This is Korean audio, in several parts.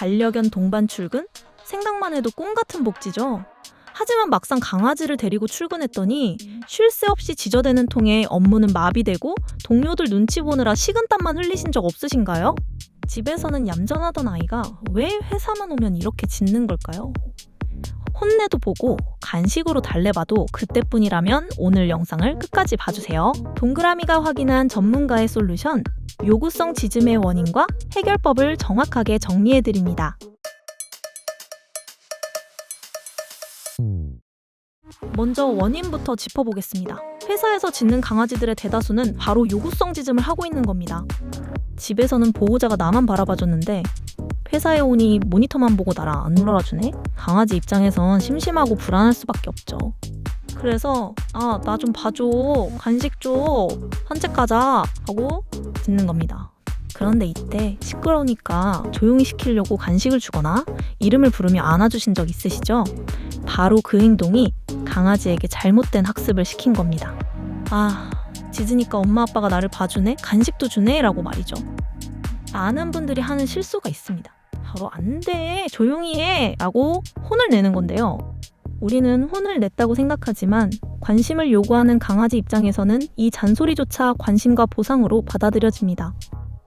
반려견 동반 출근? 생각만 해도 꿈 같은 복지죠. 하지만 막상 강아지를 데리고 출근했더니 쉴 새 없이 지저대는 통에 업무는 마비되고 동료들 눈치 보느라 식은땀만 흘리신 적 없으신가요? 집에서는 얌전하던 아이가 왜 회사만 오면 이렇게 짖는 걸까요? 혼내도 보고 간식으로 달래봐도 그때뿐이라면 오늘 영상을 끝까지 봐주세요. 동그라미가 확인한 전문가의 솔루션 요구성 지즘의 원인과 해결법을 정확하게 정리해드립니다. 먼저 원인부터 짚어보겠습니다. 회사에서 짖는 강아지들의 대다수는 바로 요구성 짖음을 하고 있는 겁니다. 집에서는 보호자가 나만 바라봐줬는데 회사에 오니 모니터만 보고 나를 안 놀아주네? 강아지 입장에선 심심하고 불안할 수밖에 없죠. 그래서 아 나 좀 봐줘 간식 줘 산책 가자 하고 짖는 겁니다. 그런데 이때 시끄러우니까 조용히 시키려고 간식을 주거나 이름을 부르며 안아주신 적 있으시죠? 바로 그 행동이 강아지에게 잘못된 학습을 시킨 겁니다. 아, 짖으니까 엄마 아빠가 나를 봐주네? 간식도 주네? 라고 말이죠. 많은 분들이 하는 실수가 있습니다. 바로 안 돼! 조용히 해! 라고 혼을 내는 건데요. 우리는 혼을 냈다고 생각하지만 관심을 요구하는 강아지 입장에서는 이 잔소리조차 관심과 보상으로 받아들여집니다.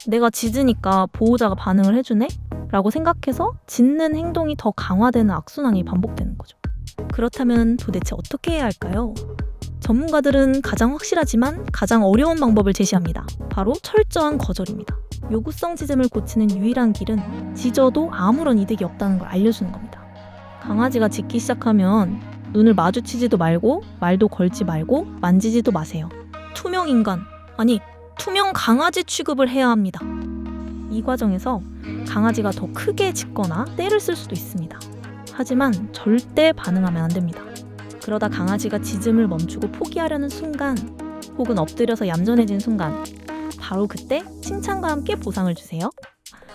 내가 짖으니까 보호자가 반응을 해주네? 라고 생각해서 짖는 행동이 더 강화되는 악순환이 반복되는 거죠. 그렇다면 도대체 어떻게 해야 할까요? 전문가들은 가장 확실하지만 가장 어려운 방법을 제시합니다. 바로 철저한 거절입니다. 요구성 짖음을 고치는 유일한 길은 짖어도 아무런 이득이 없다는 걸 알려주는 겁니다. 강아지가 짖기 시작하면 눈을 마주치지도 말고 말도 걸지 말고 만지지도 마세요. 투명 인간, 아니 투명 강아지 취급을 해야 합니다. 이 과정에서 강아지가 더 크게 짖거나 떼를 쓸 수도 있습니다. 하지만 절대 반응하면 안 됩니다. 그러다 강아지가 짖음을 멈추고 포기하려는 순간 혹은 엎드려서 얌전해진 순간 바로 그때 칭찬과 함께 보상을 주세요.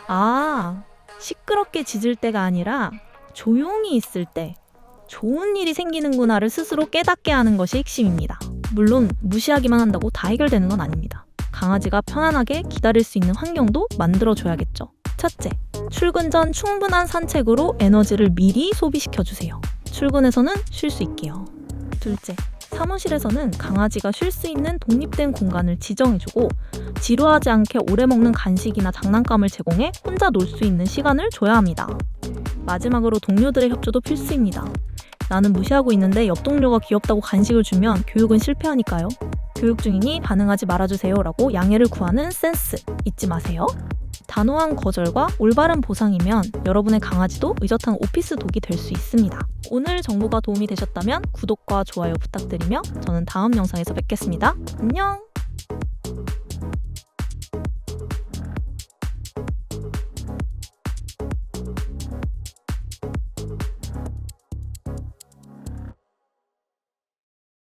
아, 시끄럽게 짖을 때가 아니라 조용히 있을 때 좋은 일이 생기는구나를 스스로 깨닫게 하는 것이 핵심입니다. 물론 무시하기만 한다고 다 해결되는 건 아닙니다. 강아지가 편안하게 기다릴 수 있는 환경도 만들어줘야겠죠. 첫째, 출근 전 충분한 산책으로 에너지를 미리 소비시켜 주세요. 출근해서는 쉴 수 있게요. 둘째, 사무실에서는 강아지가 쉴 수 있는 독립된 공간을 지정해주고 지루하지 않게 오래 먹는 간식이나 장난감을 제공해 혼자 놀 수 있는 시간을 줘야 합니다. 마지막으로 동료들의 협조도 필수입니다. 나는 무시하고 있는데 옆 동료가 귀엽다고 간식을 주면 교육은 실패하니까요. 교육 중이니 반응하지 말아주세요 라고 양해를 구하는 센스 잊지 마세요. 단호한 거절과 올바른 보상이면 여러분의 강아지도 의젓한 오피스 독이 될 수 있습니다. 오늘 정보가 도움이 되셨다면 구독과 좋아요 부탁드리며 저는 다음 영상에서 뵙겠습니다. 안녕!